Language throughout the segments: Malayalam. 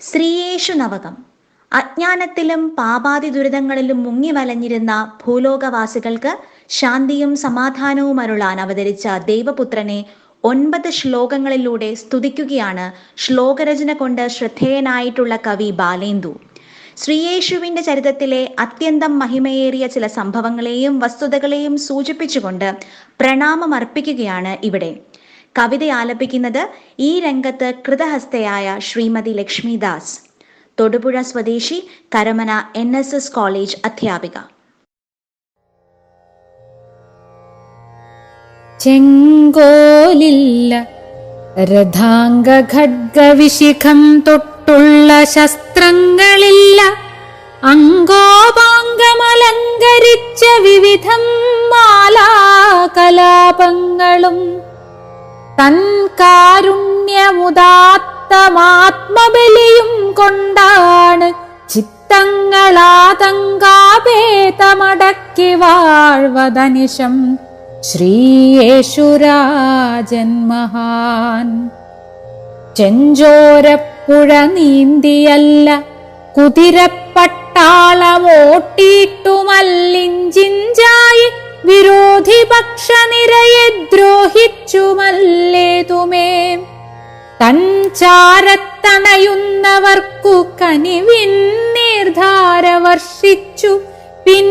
സ്ത്രീയേഷു നവകം. അജ്ഞാനത്തിലും പാപാതി ദുരിതങ്ങളിലും മുങ്ങി വലഞ്ഞിരുന്ന ഭൂലോകവാസികൾക്ക് ശാന്തിയും സമാധാനവും അരുളാൻ അവതരിച്ച ദൈവപുത്രനെ ഒൻപത് ശ്ലോകങ്ങളിലൂടെ സ്തുതിക്കുകയാണ് ശ്ലോകരചന കൊണ്ട് ശ്രദ്ധേയനായിട്ടുള്ള കവി ബാലേന്ദു. ശ്രീയേശുവിന്റെ ചരിത്രത്തിലെ അത്യന്തം മഹിമയേറിയ ചില സംഭവങ്ങളെയും വസ്തുതകളെയും സൂചിപ്പിച്ചുകൊണ്ട് പ്രണാമം അർപ്പിക്കുകയാണ് ഇവിടെ. കവിത ആലപിക്കുന്നത് ഈ രംഗത്ത് കൃതഹസ്തയായ ശ്രീമതി ലക്ഷ്മിദാസ്. തൊടുപുഴ സ്വദേശി Karamana N S S college അധ്യാപിക. ചെങ്കോലില്ല രഥാംഗ തൊട്ടുള്ള ശസ്ത്രങ്ങളില്ല. അങ്കോപാംഗമലങ്കരിച്ച വിവിധം മാലാകലാപങ്ങളും തൻ കാരുണ്യമുദാത്തമാത്മബലിയും കൊണ്ടാണ് ചിത്തങ്ങളാതങ്കാഭേതമടക്കി വാഴ്വതനിശം ശ്രീയേശുരാജൻ മഹാൻ. ചെഞ്ചോരപ്പുഴ നീന്തിയല്ല കുതിരപ്പട്ടാളമോട്ടിയിട്ടുമല്ലിഞ്ചിഞ്ചായി വിരോധി പക്ഷനിരയെ ദ്രോഹിച്ചുമല്ലേതുമേ തൻ ചാരത്തണയുന്നവർക്കു കനിവിൻ നിർധാര വർഷിച്ചു. പിൻ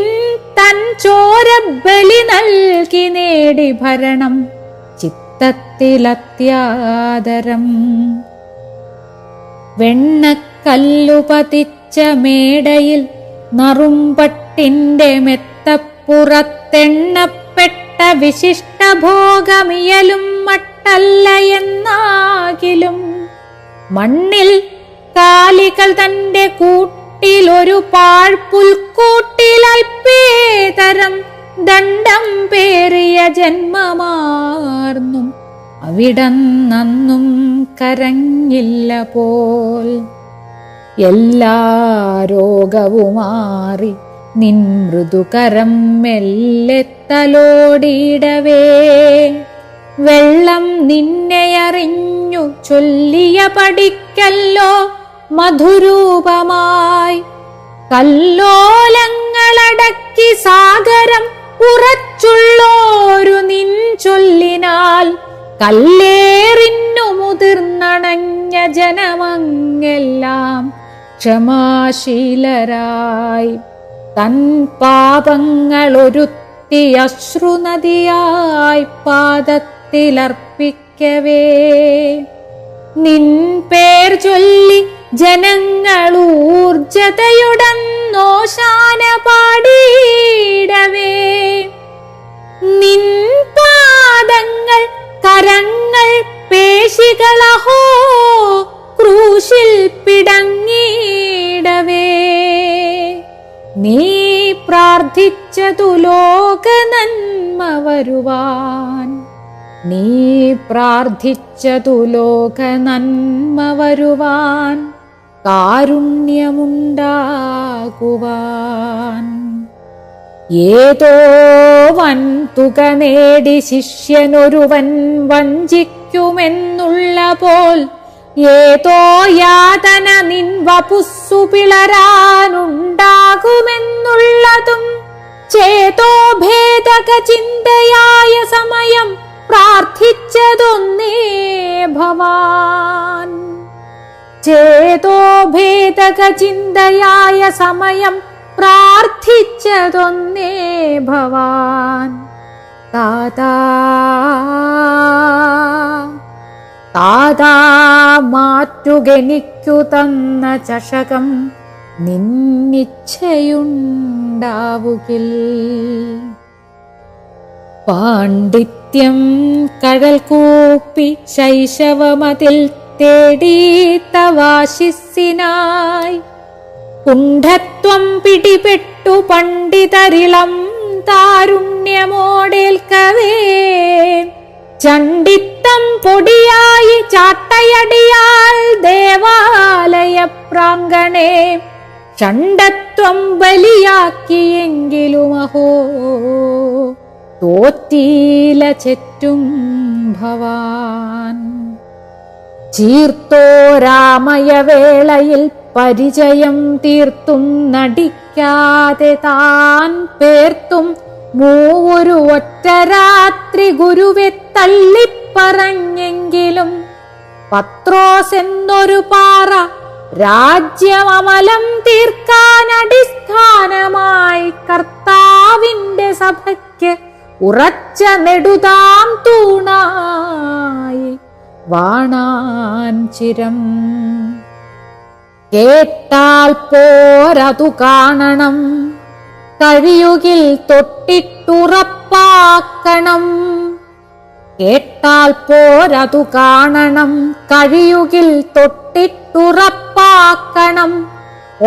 തൻ ചോര ബലി നൽകി നേടി ഭരണം. ചിത്തത്തിലത്യാദരം. വെണ്ണക്കല്ലുപതിച്ച മേടയിൽ നറുമ്പട്ടിന്റെ മെത്തപ്പുറത്തെണ്ണപ്പെട്ട വിശിഷ്ട ഭോഗമിയലും മട്ടല്ല എന്നാകിലും. മണ്ണിൽ കാലികൾ തന്റെ കൂട്ടിലൊരു പാഴ്പുൽക്കൂട്ടിലൽപ്പേതരം ദണ്ഡം പേറിയ ജന്മമാർന്നും. അവിടന്നും കരഞ്ഞില്ല പോൽ. എല്ലാ രോഗവുമാറി നിൻ മൃദുകരം മെല്ലെ തലോടിയിടവേ വെള്ളം നിന്നെയറിഞ്ഞു ചൊല്ലിയ പഠിക്കല്ലോ മധുരൂപമായി. കല്ലോലങ്ങളടക്കി സാഗരം ഉറച്ചുള്ളോരു നിൻ ചൊല്ലിനാൽ കല്ലേറിന്നു മുതിർന്നണഞ്ഞ ജനമങ്ങെല്ലാം ക്ഷമാശീലരായി. തൻ പാപങ്ങളൊരുത്തി അശ്രുനദിയായി പാദത്തിലർപ്പിക്കവേ. നിൻ പേർ ചൊല്ലി ജനങ്ങളൂർജതയുടന്നോശാന പാടിയിടവേ. നിൻ പാദങ്ങൾ കരങ്ങൾ പേശികളഹോ ക്രൂശിൽ പിടങ്ങിയിടവേ. നീ പ്രാർത്ഥിച്ചതു ലോക നന്മ വരുവാൻ നീ പ്രാർത്ഥിച്ചതു ലോക നന്മ വരുവാൻ കാരുണ്യമുണ്ടാകുവാൻ. ഏതോ വൻ തുക നേടി ശിഷ്യനൊരുവൻ വഞ്ചിക്കുമെന്നുള്ള പോൽ ഏതോ യാതന നിൻ വപുസ്സു പിളരാനുണ്ടാകുമെന്നുള്ളതും ചേതോ ഭേദക ചിന്തയായ സമയം പ്രാർത്ഥിച്ചതൊന്നേ ഭവാൻ. ചേതോ ഭേദക ചിന്തയായ സമയം പ്രാർത്ഥിച്ചതൊന്നേ ഭവാൻ. താതാ താതാ മാറ്റുകനിക്കു തന്ന ചഷകം നിന്നിച്ഛയുണ്ടാവുകിൽ. പാണ്ഡിത്യം കഴൽ കൂപ്പി ശൈശവമതിൽ തേടി തവാശിസ്സിനായി. കുണ്ഠത്വം പിടിപെട്ടു പണ്ഡിതരിളം താരുണ്യമോടേൽക്കവേ. ചണ്ടിത്തം പൊടിയായി ചാട്ടയടിയാൽ ദേവാലയ പ്രാങ്കണേ ഷണ്ടത്വം ബലിയാക്കിയെങ്കിലും അഹോ തോറ്റീല ചെറ്റും ഭവാൻ. ചീർത്തോ രാമയവേളയിൽ പരിചയം തീർത്തും നടിക്കാതെ താൻ പേർത്തും മൂവൊരു ഒറ്റ രാത്രി ഗുരുവെ തള്ളിപ്പറഞ്ഞെങ്കിലും പത്രോസ് എന്നൊരു പാറ രാജ്യമമലം തീർക്കാൻ അടിസ്ഥാനമായി കർത്താവിന്റെ സഭയ്ക്ക് ഉറച്ച നെടുതാം തൂണായി വാണാൻ ചിരം. കേട്ടാൽ പോരതു കാണണം. കഴിയുകിൽ തൊട്ടിട്ടുറപ്പാക്കണം. കേട്ടാൽ പോരതു കാണണം. കഴിയുകിൽ തൊട്ടിട്ടുറപ്പാക്കണം.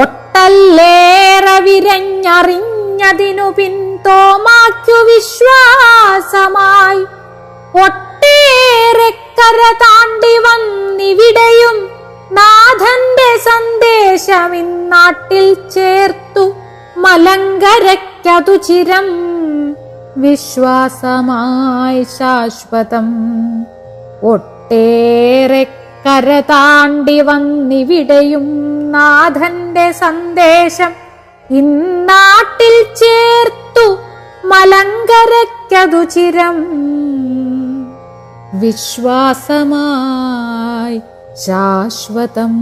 ഒട്ടല്ലേറെ വിരഞ്ഞറിഞ്ഞതിനു പിൻതോമാക്കു വിശ്വാസമായി. ഒട്ടേറെ കര താണ്ടി വന്നിവിടെയും നാഥന്റെ സന്ദേശം ഇന്നാട്ടിൽ ചേർത്തു. മലങ്കരയ്ക്കതു ചിരം വിശ്വാസമായി ശാശ്വതം. ഒട്ടേറെ കരതാണ്ടി വന്നിവിടെയും നാഥന്റെ സന്ദേശം ഇന്നാട്ടിൽ ചേർത്തു മലങ്കരയ്ക്കതു ചിരം. വിശ്വാസമായി ശാശ്വതം.